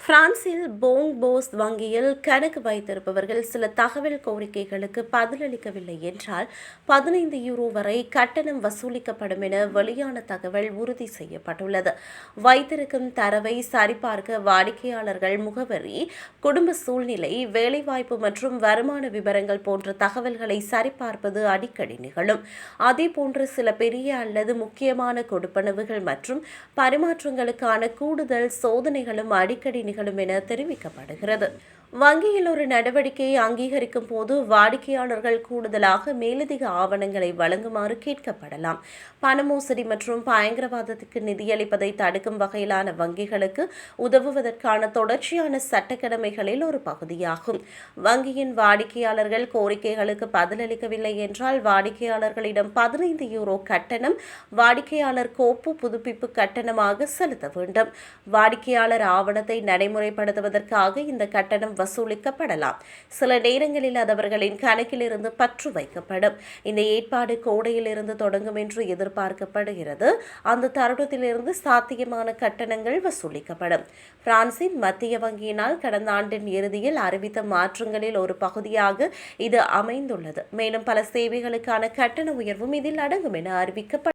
பிரான்சில் போங் போஸ் வங்கியில் கணக்கு வைத்திருப்பவர்கள் சில தகவல் கோரிக்கைகளுக்கு பதிலளிக்கவில்லை என்றால் பதினைந்து யூரோ வரை கட்டணம் வசூலிக்கப்படும் என வெளியான தகவல் உறுதி செய்யப்பட்டுள்ளது. வைத்திருக்கும் தரவை சரிபார்க்க வாடிக்கையாளர்கள் முகவரி குடும்ப சூழ்நிலை வேலைவாய்ப்பு மற்றும் வருமான விவரங்கள் போன்ற தகவல்களை சரிபார்ப்பது அடிக்கடி நிகழும். அதேபோன்று சில பெரிய அல்லது முக்கியமான கொடுப்பனவுகள் மற்றும் பரிமாற்றங்களுக்கான கூடுதல் சோதனைகளும் அடிக்கடி நிகழும் என தெரிவிக்கப்படுகிறது. வங்கியில் ஒரு நடவடிக்கையை அங்கீகரிக்கும் போது வாடிக்கையாளர்கள் கூடுதலாக மேலதிக ஆவணங்களை வழங்குமாறு கேட்கப்படலாம். பண மோசடி மற்றும் பயங்கரவாதத்துக்கு நிதியளிப்பதை தடுக்கும் வகையிலான வங்கிகளுக்கு உதவுவதற்கான தொடர்ச்சியான சட்டக்கடமைகளில் ஒரு பகுதியாகும். வங்கியின் வாடிக்கையாளர்கள் கோரிக்கைகளுக்கு பதிலளிக்கவில்லை என்றால் வாடிக்கையாளர்களிடம் பதினைந்து யூரோ கட்டணம் வாடிக்கையாளர் கோப்பு புதுப்பிப்பு கட்டணமாக செலுத்த வேண்டும். வாடிக்கையாளர் ஆவணத்தை நடைமுறைப்படுத்துவதற்காக இந்த கட்டணம் வசூலிக்கப்படலாம். சில நேரங்களில் அது அவர்களின் கணக்கிலிருந்து பற்று வைக்கப்படும். இந்த ஏற்பாடு கோடையிலிருந்து தொடங்கும் என்று எதிர்பார்க்கப்படுகிறது. அந்த தருணத்திலிருந்து சாத்தியமான கட்டணங்கள் வசூலிக்கப்படும். பிரான்சின் மத்திய வங்கியினால் கடந்த ஆண்டின் இறுதியில் அறிவித்த மாற்றங்களில் ஒரு பகுதியாக இது அமைந்துள்ளது. மேலும் பல சேவைகளுக்கான கட்டண உயர்வும் இதில் அடங்கும் என அறிவிக்கப்பட்டது